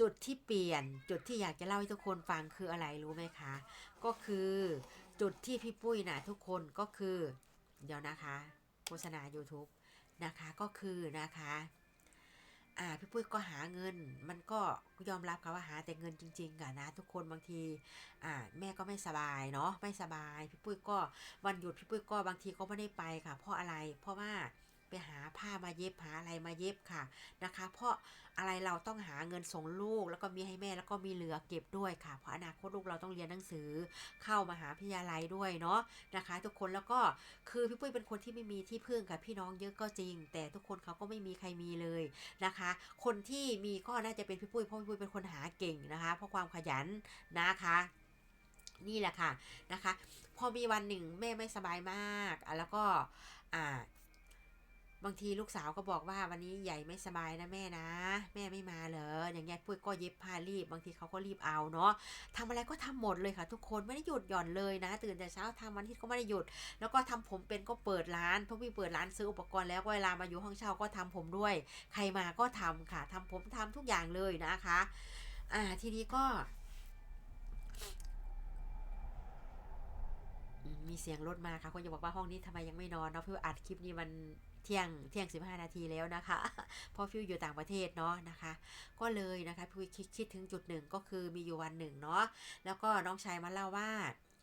จุดที่เปลี่ยนจุดที่อยากจะเล่าให้ทุกคนฟังคืออะไรรู้ไหมคะ ก็คือจุดที่พี่ปุ้ยนะทุกคนก็คือ เดี๋ยวนะคะ โฆษณา YouTube นะคะก็คือนะคะอ่าพี่ปุ้ยก็หาเงิน มันก็ยอมรับค่ะว่าหาแต่เงินจริงๆอะนะ ทุกคนบางทีอ่าแม่ก็ไม่สบายเนาะไม่สบาย พี่ปุ้ยก็วันหยุดพี่ปุ้ยก็บางทีก็ไม่ได้ไปค่ะ เพราะอะไรเพราะว่า ไปหาผ้ามาเย็บหาอะไรมาเย็บค่ะนะคะ เพราะอะไรเราต้องหาเงินส่งลูก แล้วก็มีให้แม่แล้วก็มีเหลือเก็บด้วยค่ะ เพราะอนาคตลูกเราต้องเรียนหนังสือเข้ามาหาพิทยาลัยด้วยเนาะนะคะ ทุกคนแล้วก็คือพี่ปุ้ยเป็นคนที่ไม่มีที่พึ่งค่ะพี่น้องเยอะก็จริง แต่ทุกคนเขาก็ไม่มีใครมีเลยนะคะ คนที่มีก็น่าจะเป็นพี่ปุ้ยเพราะพี่ปุ้ยเป็นคนหาเก่งนะคะ เพราะความขยันนะคะนี่แหละค่ะนะคะ พอมีวันหนึ่งแม่ไม่สบายมากแล้วก็อ่า บางทีลูกสาวก็บอกว่าวันนี้ใหญ่ไม่สบายนะแม่นะ แม่ไม่มาเหรออย่างเงี้ยปุ้ยก็เย็บผ้ารีบบางทีเขาก็รีบเอาเนาะทำอะไรก็ทำหมดเลยค่ะ ทุกคนไม่ได้หยุดหย่อนเลยนะ ตื่นแต่เช้าทำวันที่ก็ไม่ได้หยุด แล้วก็ทำผมเป็นก็เปิดร้านเพราะพี่เปิดร้านซื้ออุปกรณ์แล้วก็เวลามาอยู่ห้องเช่าก็ทำผมด้วย ใครมาก็ทำค่ะทำผมทำทุกอย่างเลยนะคะ อ่าทีนี้ก็ มีเสียงรถมาค่ะคนจะบอกว่าห้องนี้ทำไมยังไม่นอนเนาะพี่อัดคลิปนี้มันเที่ยงเที่ยงสิบห้านาทีแล้วนะคะเพราะฟิวอยู่ต่างประเทศเนาะนะคะ ก็เลยนะคะพี่คิดคิดถึงจุดหนึ่งก็คือมีอยู่วันหนึ่งเนาะแล้วก็น้องชายมาเล่าว่า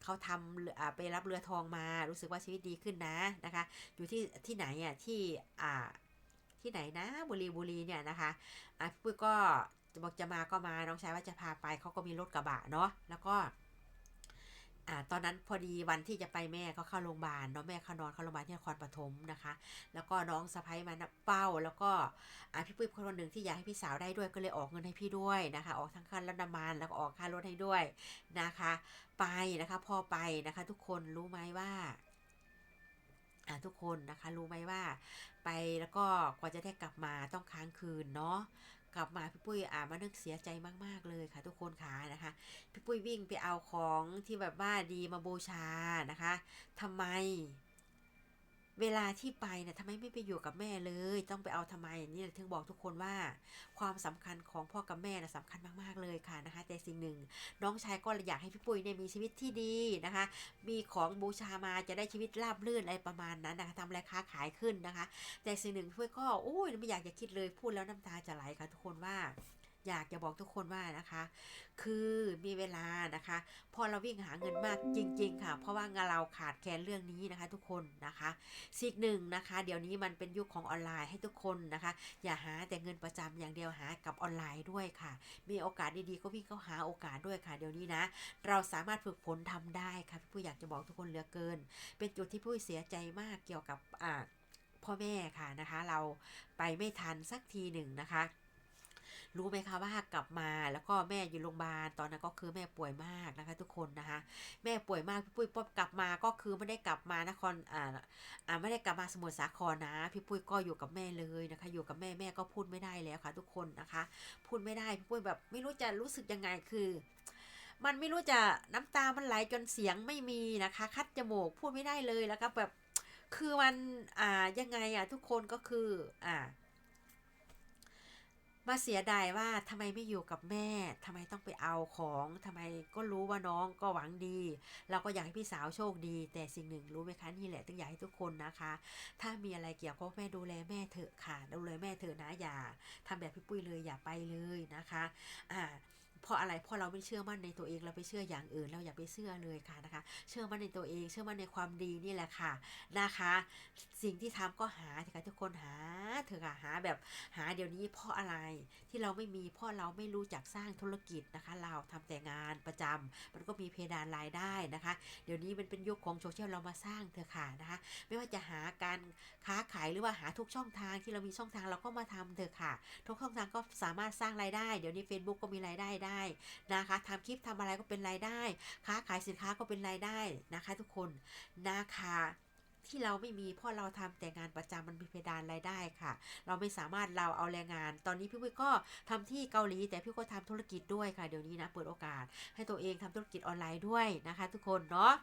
เขาทำเอไปรับเรือทองมารู้สึกว่าชีวิตดีขึ้นนะนะคะ อยู่ที่ที่ไหนอะที่อ่าที่ไหนนะบุรีบุรีเนี่ยนะคะอะพี่ปุ้ยก็บอกจะมาก็มาน้องชายว่าจะพาไปเขาก็มีรถกระบะเนาะแล้วก็ อ่าตอนนั้นพอดีวันที่จะไปแม่เขาเข้าโรงพยาบาลเนาะแม่เขานอนเข้าโรงพยาบาลที่นครปฐมนะคะ แล้วก็น้องสะพ้ยมานับเป้า แล้วก็อ่าพี่ปุ้ยคนหนึ่งที่อยากให้พี่สาวได้ด้วยก็เลยออกเงินให้พี่ด้วยนะคะ ออกทั้งค่ารถน้ำมันแล้วก็ออกค่ารถให้ด้วยนะคะ ไปนะคะพอไปนะคะ ทุกคนรู้ไหมว่าอ่าทุกคนนะคะรู้ไหมว่า ไปแล้วก็กว่าจะได้กลับมาต้องค้างคืนเนาะ กลับมาพี่ปุ้ยอ่ามานึกเสียใจมาก ๆ เลยค่ะ ทุกคนค่ะนะคะ พี่ปุ้ยวิ่งไปเอาของที่แบบว่าดีมาบูชานะคะทำไม เวลาที่ไปเนี่ยทำไมไม่ไปอยู่กับแม่เลย ต้องไปเอาทำไมนี่ถึงบอกทุกคนว่า ความสำคัญของพ่อกับแม่นะสำคัญมากๆเลยค่ะนะคะ แต่สิ่งหนึ่ง น้องชายก็อยากให้พี่ปุ้ยเนี่ยมีชีวิตที่ดีนะคะ มีของบูชามาจะได้ชีวิตราบรื่นอะไรประมาณนั้นนะคะทำอะไรค้าขายขึ้นนะคะ แต่สิ่งหนึ่งพี่ปุ้ยก็โอ้ยไม่อยากจะคิดเลยพูดแล้วน้ำตาจะไหลค่ะทุกคนว่า อยากจะบอกทุกคนว่านะคะ คือมีเวลานะคะ พอเราวิ่งหาเงินมากจริง ๆ ค่ะ เพราะว่างาเราขาดแคลนเรื่องนี้นะคะ ทุกคนนะคะสิ่งหนึ่งนะคะ เดี๋ยวนี้มันเป็นยุคของออนไลน์ให้ทุกคนนะคะ อย่าหาแต่เงินประจำอย่างเดียวหากับออนไลน์ด้วยค่ะ มีโอกาสดีๆก็วิ่งเข้าหาโอกาสด้วยค่ะ เดี๋ยวนี้นะ เราสามารถฝึกฝนทำได้ค่ะพี่ปุ้อยากจะบอกทุกคนเหลือเกิน เป็นจุดที่พี่ปุ้เสียใจมากเกี่ยวกับอ่าพ่อแม่ค่ะนะคะ เราไปไม่ทันสักทีหนึ่งนะคะ รู้ไหมคะว่ากลับมาแล้วก็แม่อยู่โรงพยาบาลตอนนั้นก็คือแม่ป่วยมากนะคะ ทุกคนนะคะ แม่ป่วยมากพี่ปุ้ยป๊อบกลับมาก็คือไม่ได้กลับมานครอ่าอ่าไม่ได้กลับมาสมุทรสาครนะ พี่ปุ้ยก็อยู่กับแม่เลยนะคะ อยู่กับแม่แม่ก็พูดไม่ได้แล้วค่ะ ทุกคนนะคะ พูดไม่ได้พี่ปุ้ยแบบไม่รู้จะรู้สึกยังไงคือมันไม่รู้จะน้ำตา มันไหลจนเสียงไม่มีนะคะ คัดจมูกพูดไม่ได้เลยแล้วก็แบบ คือมันอ่ายังไงอะทุกคนก็คือ อ่า มาเสียดายว่าทำไมไม่อยู่กับแม่ทำไมต้องไปเอาของทำไมก็รู้ว่าน้องก็หวังดี เราก็อยากให้พี่สาวโชคดี แต่สิ่งหนึ่งรู้ไหมคะนี่แหละต้องอยากให้ทุกคนนะคะ ถ้ามีอะไรเกี่ยวกับแม่ดูแลแม่เถอะค่ะดูแลแม่เถอะนะอย่าทำแบบพี่ปุ้ยเลยอย่าไปเลยนะคะ อ่า เพราะอะไรเพราะเราไม่เชื่อมั่นในตัวเองเราไปเชื่ออย่างอื่น เราอย่าไปเชื่อเลยค่ะนะคะ เชื่อมั่นในตัวเอง เชื่อมั่นในความดีนี่แหละค่ะนะคะ สิ่งที่ทำก็หาเถอะค่ะทุกคนหาเถอะค่ะหาแบบหาเดี๋ยวนี้เพราะอะไรที่เราไม่มีเพราะเราไม่รู้จักสร้างธุรกิจนะคะ เราทำแต่งานประจำมันก็มีเพดานรายได้นะคะ เดี๋ยวนี้มันเป็นยุคของโซเชียลเรามาสร้างเถอะค่ะนะคะ ไม่ว่าจะหาการค้าขายหรือว่าหาทุกช่องทางที่เรามีช่องทางเราก็มาทำเถอะค่ะ ทุกช่องทางก็สามารถสร้างรายได้ เดี๋ยวนี้ Facebook ก็มีรายได้ได้นะคะทำคลิปทำอะไรก็เป็นรายได้ ค้าขายสินค้าก็เป็นรายได้นะคะ ทุกคนนะคะที่เราไม่มีเพราะเราทำแต่งานประจำมันมีเพดานรายได้ค่ะ เราไม่สามารถเราเอาแรงงาน ตอนนี้พี่วิก็ทำที่เกาหลี แต่พี่ก็ทำธุรกิจด้วยค่ะเดี๋ยวนี้นะเปิดโอกาส ให้ตัวเองทำธุรกิจออนไลน์ด้วยนะคะ ทุกคนเนาะ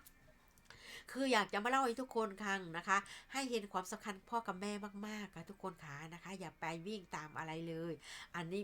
คืออยากจะมาเล่าให้ทุกคนคังนะคะ ให้เห็นความสำคัญพ่อกับแม่มากๆค่ะทุกคนค่ะนะคะ อย่าไปวิ่งตามอะไรเลย อันนี้